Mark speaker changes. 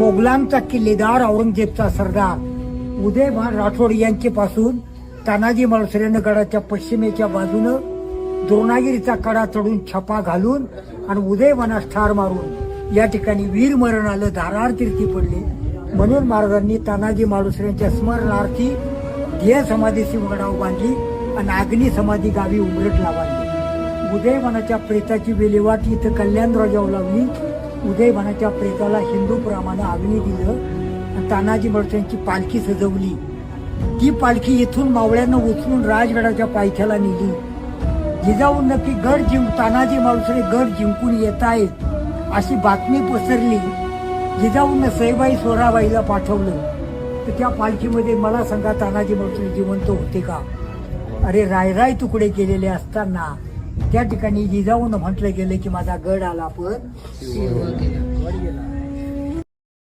Speaker 1: मोगलांचा किल्लेदार औरंगजेबचा सरदार. उदयभान राठोड यांच्यापासून तानाजी माळसरेनं गडाच्या पश्चिमेच्या बाजूनं द्रोणागिरीचा कडा चढून छपा घालून आणि उदयवनास ठार मारून या ठिकाणी वीर मरण आलं धारार तीर्थी पडले. म्हणून महाराजांनी तानाजी माळुसऱ्यांच्या स्मरणार्थी ध्येय समाधी शिवगडावर बांधली आणि अग्नी समाधी गावी उमरटला बांधली उदयवनाच्या प्रेताची विल्हेवाट इथं कल्याणराजावर लावली. उदयभानाच्या प्रेताला हिंदूप्रमाणे अग्नी दिलं आणि तानाजी माळुसऱ्यांची पालखी सजवली. ती पालखी इथून मावळ्यानं उचलून राजगडाच्या पायथ्याला नेली. जिजाऊ नक्की गड जिंक तानाजी माळुसरे गड जिंकून येत आहेत अशी बातमी पसरली. जिजाऊनं सईबाई सोराबाईला पाठवलं. तर त्या पालखीमध्ये मला सांगा तानाजी माळुसरे जिवंत होते का? अरे रायराय तुकडे केलेले असताना त्या ठिकाणी जिजाऊनं म्हटलं गेलं की माझा गड आला पण